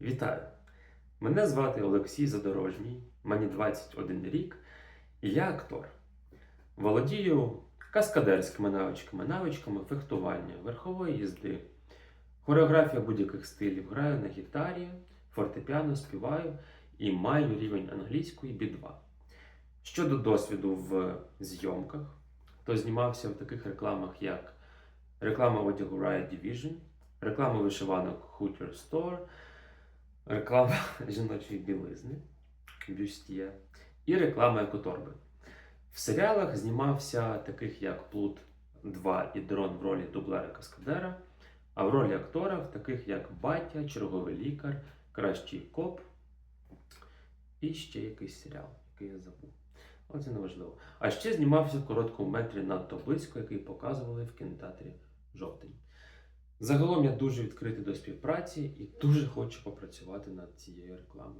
Вітаю! Мене звати Олексій Задорожній, мені 21 рік, і я актор. Володію каскадерськими навичками, навичками фехтування, верхової їзди, хореографія будь-яких стилів. Граю на гітарі, фортепіано, співаю і маю рівень англійської B2. Щодо досвіду в зйомках, то знімався в таких рекламах, як реклама одягу Riot Division, реклама вишиванок Hooters Store, реклама жіночої білизни Бюстія і реклама екоторби. В серіалах знімався таких як Плут 2 і Дрон в ролі дублера Каскадера, а в ролі актора таких як Батя, Черговий лікар, Кращий коп і ще якийсь серіал, який я забув. Але це не важливо. А ще знімався в короткому метрі надто близько, який показували в кінотеатрі Жовтень. Загалом я дуже відкритий до співпраці і дуже хочу попрацювати над цією рекламою.